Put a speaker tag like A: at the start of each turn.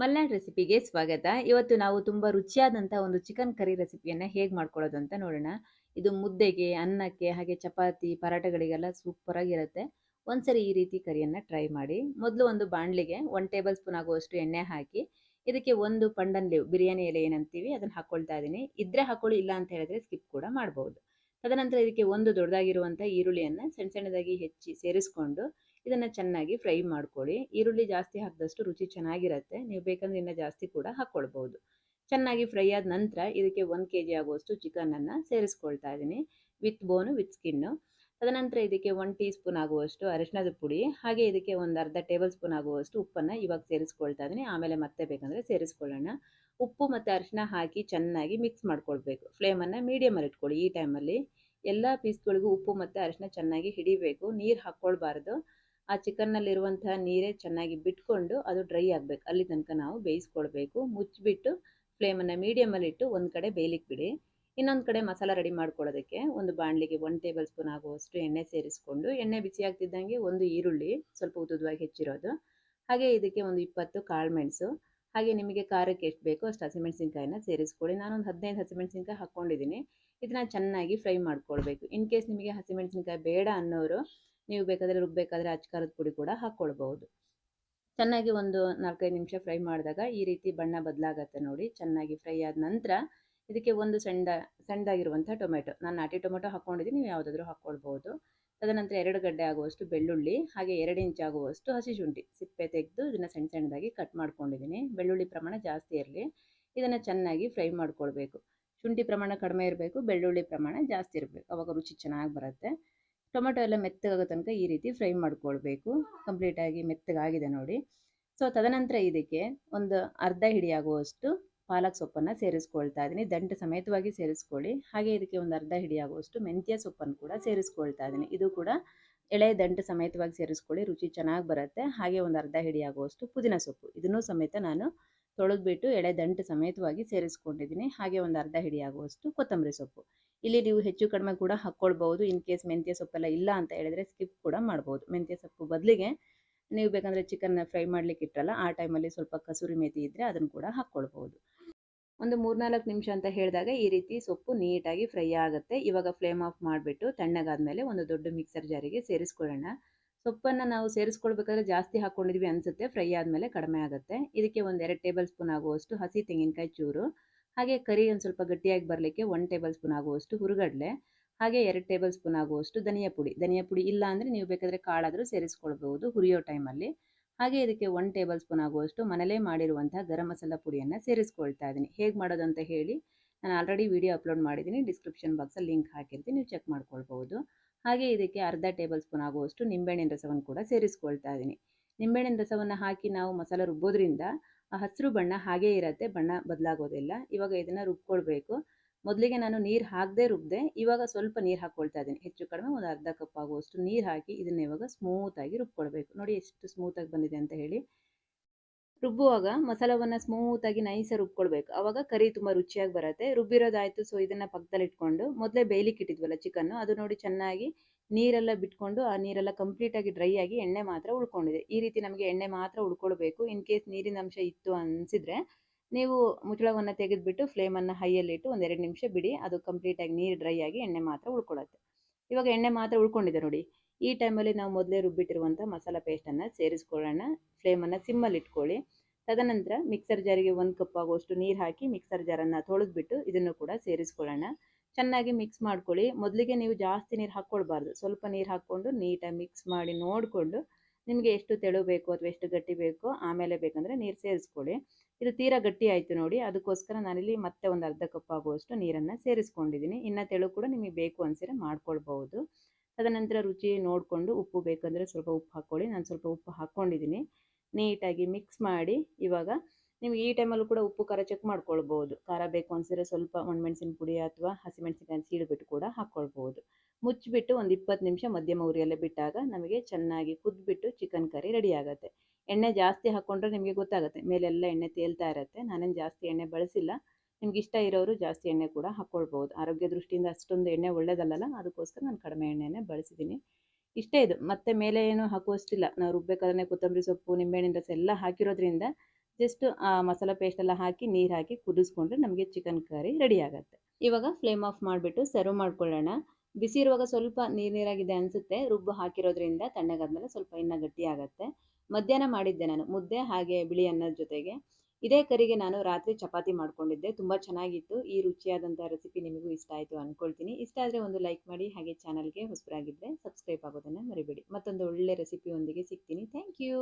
A: ಮಲ್ನಾಡ್ ರೆಸಿಪಿಗೆ ಸ್ವಾಗತ. ಇವತ್ತು ನಾವು ತುಂಬ ರುಚಿಯಾದಂಥ ಒಂದು ಚಿಕನ್ ಕರಿ ರೆಸಿಪಿಯನ್ನು ಹೇಗೆ ಮಾಡ್ಕೊಳ್ಳೋದು ಅಂತ ನೋಡೋಣ. ಇದು ಮುದ್ದೆಗೆ, ಅನ್ನಕ್ಕೆ, ಹಾಗೆ ಚಪಾತಿ ಪರಾಟಗಳಿಗೆಲ್ಲ ಸೂಪರಾಗಿರುತ್ತೆ ಒಂದ್ಸರಿ ಈ ರೀತಿ ಕರಿಯನ್ನು ಟ್ರೈ ಮಾಡಿ. ಮೊದಲು ಒಂದು ಬಾಣಲಿಗೆ ಒನ್ ಟೇಬಲ್ ಸ್ಪೂನ್ ಆಗುವಷ್ಟು ಎಣ್ಣೆ ಹಾಕಿ, ಇದಕ್ಕೆ ಒಂದು ಪಂಡನ್ ಲೀವ್, ಬಿರಿಯಾನಿ ಎಲೆ ಏನಂತೀವಿ ಅದನ್ನು ಹಾಕ್ಕೊಳ್ತಾ ಇದ್ದೀನಿ ಇದ್ರೆ ಹಾಕೊಳ್ಳಿ, ಇಲ್ಲ ಅಂತ ಹೇಳಿದ್ರೆ ಸ್ಕಿಪ್ ಕೂಡ ಮಾಡ್ಬೋದು. ತದನಂತರ ಇದಕ್ಕೆ ಒಂದು ದೊಡ್ಡದಾಗಿರುವಂಥ ಈರುಳ್ಳಿಯನ್ನು ಸಣ್ಣ ಸಣ್ಣದಾಗಿ ಹೆಚ್ಚಿ ಸೇರಿಸ್ಕೊಂಡು ಇದನ್ನು ಚೆನ್ನಾಗಿ ಫ್ರೈ ಮಾಡ್ಕೊಳ್ಳಿ. ಈರುಳ್ಳಿ ಜಾಸ್ತಿ ಹಾಕಿದಷ್ಟು ರುಚಿ ಚೆನ್ನಾಗಿರುತ್ತೆ. ನೀವು ಬೇಕಂದ್ರೆ ಇನ್ನೂ ಜಾಸ್ತಿ ಕೂಡ ಹಾಕ್ಕೊಳ್ಬೋದು ಚೆನ್ನಾಗಿ ಫ್ರೈ ಆದ ನಂತರ ಇದಕ್ಕೆ ಒಂದು ಕೆ ಜಿ ಆಗುವಷ್ಟು ಚಿಕನನ್ನು ಸೇರಿಸ್ಕೊಳ್ತಾ ಇದ್ದೀನಿ ವಿತ್ ಬೋನು, ವಿತ್ ಸ್ಕಿನ್ನು. ತದನಂತರ ಇದಕ್ಕೆ ಒಂದು ಟೀ ಸ್ಪೂನ್ ಆಗುವಷ್ಟು ಅರಿಶಿಣದ ಪುಡಿ, ಹಾಗೆ ಇದಕ್ಕೆ ಒಂದು ಅರ್ಧ ಟೇಬಲ್ ಸ್ಪೂನ್ ಆಗುವಷ್ಟು ಉಪ್ಪನ್ನು ಇವಾಗ ಸೇರಿಸ್ಕೊಳ್ತಾ ಇದ್ದೀನಿ ಆಮೇಲೆ ಮತ್ತೆ ಬೇಕಂದರೆ ಸೇರಿಸ್ಕೊಳ್ಳೋಣ. ಉಪ್ಪು ಮತ್ತು ಅರಿಶಿಣ ಹಾಕಿ ಚೆನ್ನಾಗಿ ಮಿಕ್ಸ್ ಮಾಡ್ಕೊಳ್ಬೇಕು. ಫ್ಲೇಮನ್ನು ಮೀಡಿಯಮಲ್ಲಿ ಇಟ್ಕೊಳ್ಳಿ. ಈ ಟೈಮಲ್ಲಿ ಎಲ್ಲ ಪೀಸ್ಗಳಿಗೂ ಉಪ್ಪು ಮತ್ತು ಅರಿಶಿಣ ಚೆನ್ನಾಗಿ ಹಿಡಿಬೇಕು. ನೀರು ಹಾಕ್ಕೊಳ್ಬಾರ್ದು. ಆ ಚಿಕನ್ನಲ್ಲಿರುವಂಥ ನೀರೇ ಚೆನ್ನಾಗಿ ಬಿಟ್ಕೊಂಡು ಅದು ಡ್ರೈ ಆಗಬೇಕು. ಅಲ್ಲಿ ತನಕ ನಾವು ಬೇಯಿಸ್ಕೊಳ್ಬೇಕು. ಮುಚ್ಚಿಬಿಟ್ಟು ಫ್ಲೇಮನ್ನು ಮೀಡಿಯಮಲ್ಲಿಟ್ಟು ಒಂದು ಕಡೆ ಬೇಯಲಿಕ್ಕೆ ಬಿಡಿ ಇನ್ನೊಂದು ಕಡೆ ಮಸಾಲ ರೆಡಿ ಮಾಡ್ಕೊಳ್ಳೋದಕ್ಕೆ ಒಂದು ಬಾಣಲಿಗೆ ಒನ್ ಟೇಬಲ್ ಸ್ಪೂನ್ ಆಗುವಷ್ಟು ಎಣ್ಣೆ ಸೇರಿಸ್ಕೊಂಡು, ಎಣ್ಣೆ ಬಿಸಿ ಆಗ್ತಿದ್ದಂಗೆ ಒಂದು ಈರುಳ್ಳಿ ಸ್ವಲ್ಪ ಉದ್ದುದವಾಗಿ ಹೆಚ್ಚಿರೋದು. ಹಾಗೆ ಇದಕ್ಕೆ ಒಂದು ಇಪ್ಪತ್ತು ಕಾಳು ಮೆಣಸು, ಹಾಗೆ ನಿಮಗೆ ಖಾರಕ್ಕೆ ಎಷ್ಟು ಬೇಕೋ ಅಷ್ಟು ಹಸಿಮೆಣಸಿನ್ಕಾಯಿನ ಸೇರಿಸ್ಕೊಳ್ಳಿ. ನಾನೊಂದು ಹದಿನೈದು ಹಸಿಮೆಣಸಿನ್ಕಾಯಿ ಹಾಕ್ಕೊಂಡಿದ್ದೀನಿ. ಇದನ್ನ ಚೆನ್ನಾಗಿ ಫ್ರೈ ಮಾಡ್ಕೊಳ್ಬೇಕು. ಇನ್ ಕೇಸ್ ನಿಮಗೆ ಹಸಿಮೆಣಸಿನ್ಕಾಯಿ ಬೇಡ ಅನ್ನೋರು, ನೀವು ಬೇಕಾದರೆ ರುಬ್ಬೇಕಾದ್ರೆ ಅಚ್ಕಾರದ ಪುಡಿ ಕೂಡ ಹಾಕ್ಕೊಳ್ಬಹುದು. ಚೆನ್ನಾಗಿ ಒಂದು ನಾಲ್ಕೈದು ನಿಮಿಷ ಫ್ರೈ ಮಾಡಿದಾಗ ಈ ರೀತಿ ಬಣ್ಣ ಬದಲಾಗತ್ತೆ ನೋಡಿ. ಚೆನ್ನಾಗಿ ಫ್ರೈ ಆದ ನಂತರ ಇದಕ್ಕೆ ಒಂದು ಸಣ್ಣ ಸಣ್ಣದಾಗಿರುವಂಥ ಟೊಮೆಟೊ. ನಾನು ನಾಟಿ ಟೊಮೆಟೊ ಹಾಕ್ಕೊಂಡಿದ್ದೀನಿ, ನೀವು ಯಾವುದಾದ್ರೂ ಹಾಕ್ಕೊಳ್ಬೋದು. ತದನಂತರ ಎರಡು ಗಡ್ಡೆ ಆಗುವಷ್ಟು ಬೆಳ್ಳುಳ್ಳಿ, ಹಾಗೆ ಎರಡು ಇಂಚ್ ಆಗುವಷ್ಟು ಹಸಿ ಶುಂಠಿ. ಸಿಪ್ಪೆ ತೆಗೆದು ಇದನ್ನು ಸಣ್ಣ ಸಣ್ಣದಾಗಿ ಕಟ್ ಮಾಡ್ಕೊಂಡಿದ್ದೀನಿ. ಬೆಳ್ಳುಳ್ಳಿ ಪ್ರಮಾಣ ಜಾಸ್ತಿ ಇರಲಿ. ಇದನ್ನು ಚೆನ್ನಾಗಿ ಫ್ರೈ ಮಾಡ್ಕೊಳ್ಬೇಕು. ಶುಂಠಿ ಪ್ರಮಾಣ ಕಡಿಮೆ ಇರಬೇಕು, ಬೆಳ್ಳುಳ್ಳಿ ಪ್ರಮಾಣ ಜಾಸ್ತಿ ಇರಬೇಕು. ಅವಾಗ ರುಚಿ ಚೆನ್ನಾಗಿ ಬರುತ್ತೆ. ಟೊಮೆಟೊ ಎಲ್ಲ ಮೆತ್ತಗಾಗೋ ತನಕ ಈ ರೀತಿ ಫ್ರೈ ಮಾಡ್ಕೊಳ್ಬೇಕು. ಕಂಪ್ಲೀಟಾಗಿ ಮೆತ್ತಗಾಗಿದೆ ನೋಡಿ. ಸೊ, ತದನಂತರ ಇದಕ್ಕೆ ಒಂದು ಅರ್ಧ ಹಿಡಿಯಾಗುವಷ್ಟು ಪಾಲಕ್ ಸೊಪ್ಪನ್ನು ಸೇರಿಸ್ಕೊಳ್ತಾ ಇದ್ದೀನಿ. ದಂಟು ಸಮೇತವಾಗಿ ಸೇರಿಸ್ಕೊಳ್ಳಿ. ಹಾಗೆ ಇದಕ್ಕೆ ಒಂದು ಅರ್ಧ ಹಿಡಿಯಾಗುವಷ್ಟು ಮೆಂತ್ಯ ಸೊಪ್ಪನ್ನು ಕೂಡ ಸೇರಿಸ್ಕೊಳ್ತಾ ಇದ್ದೀನಿ. ಇದು ಕೂಡ ಎಳೆ, ದಂಟು ಸಮೇತವಾಗಿ ಸೇರಿಸ್ಕೊಳ್ಳಿ. ರುಚಿ ಚೆನ್ನಾಗಿ ಬರುತ್ತೆ. ಹಾಗೆ ಒಂದು ಅರ್ಧ ಹಿಡಿಯಾಗುವಷ್ಟು ಪುದೀನ ಸೊಪ್ಪು. ಇದನ್ನು ಸಮೇತ ನಾನು ತೊಳೆದ್ಬಿಟ್ಟು ಎಳೆ, ದಂಟು ಸಮೇತವಾಗಿ ಸೇರಿಸ್ಕೊಂಡಿದ್ದೀನಿ. ಹಾಗೆ ಒಂದು ಅರ್ಧ ಹಿಡಿಯಾಗುವಷ್ಟು ಕೊತ್ತಂಬರಿ ಸೊಪ್ಪು. ಇಲ್ಲಿ ನೀವು ಹೆಚ್ಚು ಕಡಿಮೆ ಕೂಡ ಹಾಕ್ಕೊಳ್ಬೋದು ಇನ್ ಕೇಸ್ ಮೆಂತ್ಯ ಸೊಪ್ಪೆಲ್ಲ ಇಲ್ಲ ಅಂತ ಹೇಳಿದ್ರೆ ಸ್ಕಿಪ್ ಕೂಡ ಮಾಡ್ಬೋದು. ಮೆಂತ್ಯ ಸೊಪ್ಪು ಬದಲಿಗೆ ನೀವು ಬೇಕಂದರೆ ಚಿಕನ್ನ ಫ್ರೈ ಮಾಡಲಿಕ್ಕೆ ಇಟ್ಟರಲ್ಲ ಆ ಟೈಮಲ್ಲಿ ಸ್ವಲ್ಪ ಕಸೂರಿ ಮೇಥಿ ಇದ್ದರೆ ಅದನ್ನು ಕೂಡ ಹಾಕ್ಕೊಳ್ಬೋದು ಒಂದು ಮೂರ್ನಾಲ್ಕು ನಿಮಿಷ ಅಂತ ಹೇಳಿದಾಗ ಈ ರೀತಿ ಸೊಪ್ಪು ನೀಟಾಗಿ ಫ್ರೈ ಆಗುತ್ತೆ. ಇವಾಗ ಫ್ಲೇಮ್ ಆಫ್ ಮಾಡಿಬಿಟ್ಟು ತಣ್ಣಗಾದ್ಮೇಲೆ ಒಂದು ದೊಡ್ಡ ಮಿಕ್ಸರ್ ಜಾರಿಗೆ ಸೇರಿಸ್ಕೊಳ್ಳೋಣ. ಸೊಪ್ಪನ್ನು ನಾವು ಸೇರಿಸ್ಕೊಳ್ಬೇಕಾದ್ರೆ ಜಾಸ್ತಿ ಹಾಕ್ಕೊಂಡಿದ್ವಿ ಅನಿಸುತ್ತೆ. ಫ್ರೈ ಆದಮೇಲೆ ಕಡಿಮೆ ಆಗುತ್ತೆ. ಇದಕ್ಕೆ ಒಂದು ಎರಡು ಟೇಬಲ್ ಸ್ಪೂನ್ ಆಗುವಷ್ಟು ಹಸಿ ತೆಂಗಿನಕಾಯಿ ಚೂರು, ಹಾಗೆ ಕರಿ ಒಂದು ಸ್ವಲ್ಪ ಗಟ್ಟಿಯಾಗಿ ಬರಲಿಕ್ಕೆ ಒಂದು ಟೇಬಲ್ ಸ್ಪೂನ್ ಆಗುವಷ್ಟು ಹುರುಗಡಲೆ, ಹಾಗೆ ಎರಡು ಟೇಬಲ್ ಸ್ಪೂನ್ ಆಗುವಷ್ಟು ಧನಿಯಾ ಪುಡಿ. ಧನಿಯಾ ಪುಡಿ ಇಲ್ಲ ಅಂದರೆ ನೀವು ಬೇಕಾದರೆ ಕಾಳಾದರೂ ಸೇರಿಸ್ಕೊಳ್ಬಹುದು ಹುರಿಯೋ ಟೈಮಲ್ಲಿ ಹಾಗೆ ಇದಕ್ಕೆ ಒನ್ ಟೇಬಲ್ ಸ್ಪೂನ್ ಆಗುವಷ್ಟು ಮನೇಲೇ ಮಾಡಿರುವಂಥ ಗರಂ ಮಸಾಲ ಪುಡಿಯನ್ನು ಸೇರಿಸ್ಕೊಳ್ತಾ ಇದ್ದೀನಿ. ಹೇಗೆ ಮಾಡೋದು ಅಂತ ಹೇಳಿ ನಾನು ಆಲ್ರೆಡಿ ವಿಡಿಯೋ ಅಪ್ಲೋಡ್ ಮಾಡಿದ್ದೀನಿ. ಡಿಸ್ಕ್ರಿಪ್ಷನ್ ಬಾಕ್ಸಲ್ಲಿ ಲಿಂಕ್ ಹಾಕಿರ್ತೀನಿ. ನೀವು ಚೆಕ್ ಮಾಡ್ಕೊಳ್ಬಹುದು. ಹಾಗೆ ಇದಕ್ಕೆ ಅರ್ಧ ಟೇಬಲ್ ಸ್ಪೂನ್ ಆಗುವಷ್ಟು ನಿಂಬೆಹಣ್ಣಿನ ರಸವನ್ನು ಕೂಡ ಸೇರಿಸ್ಕೊಳ್ತಾ ಇದ್ದೀನಿ. ನಿಂಬೆಹಣ್ಣಿನ ರಸವನ್ನು ಹಾಕಿ ನಾವು ಮಸಾಲ ರುಬ್ಬೋದ್ರಿಂದ ಆ ಹಸಿರು ಬಣ್ಣ ಹಾಗೇ ಇರುತ್ತೆ. ಬಣ್ಣ ಬದಲಾಗೋದಿಲ್ಲ. ಇವಾಗ ಇದನ್ನು ರುಬ್ಕೊಳ್ಬೇಕು. ಮೊದಲಿಗೆ ನಾನು ನೀರು ಹಾಕದೆ ರುಬ್ಬಿದೆ ಇವಾಗ ಸ್ವಲ್ಪ ನೀರು ಹಾಕ್ಕೊಳ್ತಾ ಇದ್ದೀನಿ. ಹೆಚ್ಚು ಕಡಿಮೆ ಒಂದು ಅರ್ಧ ಕಪ್ ಆಗುವಷ್ಟು ನೀರು ಹಾಕಿ ಇದನ್ನ ಇವಾಗ ಸ್ಮೂತಾಗಿ ರುಬ್ಕೊಳ್ಬೇಕು. ನೋಡಿ ಎಷ್ಟು ಸ್ಮೂತಾಗಿ ಬಂದಿದೆ ಅಂತ ಹೇಳಿ. ರುಬ್ಬುವಾಗ ಮಸಾಲವನ್ನು ಸ್ಮೂತಾಗಿ ನೈಸಾಗಿ ರುಬ್ಕೊಳ್ಬೇಕು. ಆವಾಗ ಕರಿ ತುಂಬ ರುಚಿಯಾಗಿ ಬರುತ್ತೆ. ರುಬ್ಬಿರೋದಾಯಿತು ಸೊ ಇದನ್ನು ಪಕ್ಕದಲ್ಲಿ ಇಟ್ಕೊಂಡು ಮೊದಲೇ ಬೇಯಲಿಕ್ಕೆ ಇಟ್ಟಿದ್ವಲ್ಲ ಚಿಕನ್ನು, ಅದು ನೋಡಿ ಚೆನ್ನಾಗಿ ನೀರೆಲ್ಲ ಬಿಟ್ಕೊಂಡು ಆ ನೀರೆಲ್ಲ ಕಂಪ್ಲೀಟಾಗಿ ಡ್ರೈ ಆಗಿ ಎಣ್ಣೆ ಮಾತ್ರ ಉಳ್ಕೊಂಡಿದೆ. ಈ ರೀತಿ ನಮಗೆ ಎಣ್ಣೆ ಮಾತ್ರ ಉಳ್ಕೊಳ್ಬೇಕು. ಇನ್ ಕೇಸ್ ನೀರಿನ ಅಂಶ ಇತ್ತು ಅನಿಸಿದ್ರೆ ನೀವು ಮುಚ್ಚಳವನ್ನು ತೆಗೆದುಬಿಟ್ಟು ಫ್ಲೇಮನ್ನು ಹೈಯಲ್ಲಿಟ್ಟು ಒಂದು ಎರಡು ನಿಮಿಷ ಬಿಡಿ. ಅದು ಕಂಪ್ಲೀಟಾಗಿ ನೀರು ಡ್ರೈ ಆಗಿ ಎಣ್ಣೆ ಮಾತ್ರ ಉಳ್ಕೊಳ್ಳುತ್ತೆ. ಇವಾಗ ಎಣ್ಣೆ ಮಾತ್ರ ಉಳ್ಕೊಂಡಿದೆ ನೋಡಿ. ಈ ಟೈಮಲ್ಲಿ ನಾವು ಮೊದಲೇ ರುಬ್ಬಿಟ್ಟಿರುವಂಥ ಮಸಾಲ ಪೇಸ್ಟನ್ನು ಸೇರಿಸ್ಕೊಳ್ಳೋಣ. ಫ್ಲೇಮನ್ನು ಸಿಮ್ಮಲ್ಲಿ ಇಟ್ಕೊಳ್ಳಿ. ತದನಂತರ ಮಿಕ್ಸರ್ ಜಾರಿಗೆ ಒಂದು ಕಪ್ ಆಗುವಷ್ಟು ನೀರು ಹಾಕಿ ಮಿಕ್ಸರ್ ಜಾರನ್ನು ತೊಳೆದ್ಬಿಟ್ಟು ಇದನ್ನು ಕೂಡ ಸೇರಿಸ್ಕೊಳ್ಳೋಣ. ಚೆನ್ನಾಗಿ ಮಿಕ್ಸ್ ಮಾಡ್ಕೊಳ್ಳಿ. ಮೊದಲಿಗೆ ನೀವು ಜಾಸ್ತಿ ನೀರು ಹಾಕ್ಕೊಳ್ಬಾರ್ದು. ಸ್ವಲ್ಪ ನೀರು ಹಾಕ್ಕೊಂಡು ನೀಟಾಗಿ ಮಿಕ್ಸ್ ಮಾಡಿ ನೋಡಿಕೊಂಡು ನಿಮಗೆ ಎಷ್ಟು ತೆಳು ಬೇಕು ಅಥವಾ ಎಷ್ಟು ಗಟ್ಟಿ ಬೇಕೋ ಆಮೇಲೆ ಬೇಕಂದರೆ ನೀರು ಸೇರಿಸ್ಕೊಳ್ಳಿ. ಇದು ತೀರಾ ಗಟ್ಟಿ ಆಯಿತು ನೋಡಿ. ಅದಕ್ಕೋಸ್ಕರ ನಾನಿಲ್ಲಿ ಮತ್ತೆ ಒಂದು ಅರ್ಧ ಕಪ್ ಆಗುವಷ್ಟು ನೀರನ್ನು ಸೇರಿಸ್ಕೊಂಡಿದ್ದೀನಿ. ಇನ್ನು ತೆಳು ಕೂಡ ನಿಮಗೆ ಬೇಕು ಅನಿಸಿದ್ರೆ ಮಾಡ್ಕೊಳ್ಬಹುದು. ತದನಂತರ ರುಚಿ ನೋಡಿಕೊಂಡು ಉಪ್ಪು ಬೇಕಂದರೆ ಸ್ವಲ್ಪ ಉಪ್ಪು ಹಾಕ್ಕೊಳ್ಳಿ. ನಾನು ಸ್ವಲ್ಪ ಉಪ್ಪು ಹಾಕ್ಕೊಂಡಿದ್ದೀನಿ. ನೀಟಾಗಿ ಮಿಕ್ಸ್ ಮಾಡಿ ಇವಾಗ ನೀವು ಈ ಟೈಮಲ್ಲೂ ಕೂಡ ಉಪ್ಪು, ಖಾರ ಚೆಕ್ ಮಾಡ್ಕೊಳ್ಬೋದು ಖಾರ ಬೇಕು ಅನಿಸಿದ್ರೆ ಸ್ವಲ್ಪ ಒಣಮೆಣಸಿನ ಪುಡಿ ಅಥವಾ ಹಸಿಮೆಣಸಿನಕಾಯಿ ಸೀಡ್ಬಿಟ್ಟು ಕೂಡ ಹಾಕ್ಕೊಳ್ಬೋದು ಮುಚ್ಚಿಬಿಟ್ಟು ಒಂದು ಇಪ್ಪತ್ತು ನಿಮಿಷ ಮಧ್ಯಮ ಉರಿಯಲ್ಲೇ ಬಿಟ್ಟಾಗ ನಮಗೆ ಚೆನ್ನಾಗಿ ಕುದ್ಬಿಟ್ಟು ಚಿಕನ್ ಕರಿ ರೆಡಿ ಆಗುತ್ತೆ. ಎಣ್ಣೆ ಜಾಸ್ತಿ ಹಾಕ್ಕೊಂಡ್ರೆ ನಿಮಗೆ ಗೊತ್ತಾಗುತ್ತೆ. ಮೇಲೆಲ್ಲ ಎಣ್ಣೆ ತೇಲ್ತಾ ಇರುತ್ತೆ. ನಾನೇನು ಜಾಸ್ತಿ ಎಣ್ಣೆ ಬಳಸಿಲ್ಲ. ನಿಮ್ಗೆ ಇಷ್ಟ ಇರೋರು ಜಾಸ್ತಿ ಎಣ್ಣೆ ಕೂಡ ಹಾಕ್ಕೊಳ್ಬೋದು ಆರೋಗ್ಯ ದೃಷ್ಟಿಯಿಂದ ಅಷ್ಟೊಂದು ಎಣ್ಣೆ ಒಳ್ಳೇದಲ್ಲ ಅದಕ್ಕೋಸ್ಕರ ನಾನು ಕಡಿಮೆ ಎಣ್ಣೆನೇ ಬಳಸಿದ್ದೀನಿ. ಇಷ್ಟೇ ಇದು. ಮತ್ತೆ ಮೇಲೆ ಏನು ಹಾಕುವಷ್ಟಿಲ್ಲ. ನಾವು ರುಬ್ಬೇಕಾದ್ರೆ ಕೊತ್ತಂಬರಿ ಸೊಪ್ಪು ನಿಂಬೆಹಣ್ಣಿನ ರಸ ಎಲ್ಲ ಹಾಕಿರೋದ್ರಿಂದ ಜಸ್ಟ್ ಆ ಮಸಾಲ ಪೇಸ್ಟ್ ಎಲ್ಲ ಹಾಕಿ, ನೀರು ಹಾಕಿ ಕುದಿಸ್ಕೊಂಡ್ರೆ ನಮಗೆ ಚಿಕನ್ ಕರಿ ರೆಡಿ ಆಗುತ್ತೆ. ಇವಾಗ ಫ್ಲೇಮ್ ಆಫ್ ಮಾಡಿಬಿಟ್ಟು ಸರ್ವ್ ಮಾಡ್ಕೊಳ್ಳೋಣ. ಬಿಸಿ ಇರುವಾಗ ಸ್ವಲ್ಪ ನೀರು ನೀರಾಗಿದೆ ಅನಿಸುತ್ತೆ. ರುಬ್ಬು ಹಾಕಿರೋದ್ರಿಂದ ತಣ್ಣಗಾದ್ಮೇಲೆ ಸ್ವಲ್ಪ ಇನ್ನೂ ಗಟ್ಟಿ ಆಗುತ್ತೆ. ಮಧ್ಯಾಹ್ನ ಮಾಡಿದ್ದೆ ನಾನು, ಮುದ್ದೆ ಹಾಗೆ ಬಿಳಿ ಅನ್ನದ ಜೊತೆಗೆ. ಇದೇ ಕರಿಗೆ ನಾನು ರಾತ್ರಿ ಚಪಾತಿ ಮಾಡ್ಕೊಂಡಿದ್ದೆ, ತುಂಬ ಚೆನ್ನಾಗಿತ್ತು. ಈ ರುಚಿಯಾದಂಥ ರೆಸಿಪಿ ನಿಮಗೂ ಇಷ್ಟ ಆಯಿತು ಅಂದ್ಕೊಳ್ತೀನಿ ಇಷ್ಟ ಆದರೆ ಒಂದು ಲೈಕ್ ಮಾಡಿ, ಹಾಗೆ ಚಾನಲ್ಗೆ ಹೊಸಬರಾಗಿದ್ದರೆ ಸಬ್ಸ್ಕ್ರೈಬ್ ಆಗೋದನ್ನು ಮರಿಬೇಡಿ. ಮತ್ತೊಂದು ಒಳ್ಳೆ ರೆಸಿಪಿಯೊಂದಿಗೆ ಸಿಗ್ತೀನಿ. Thank you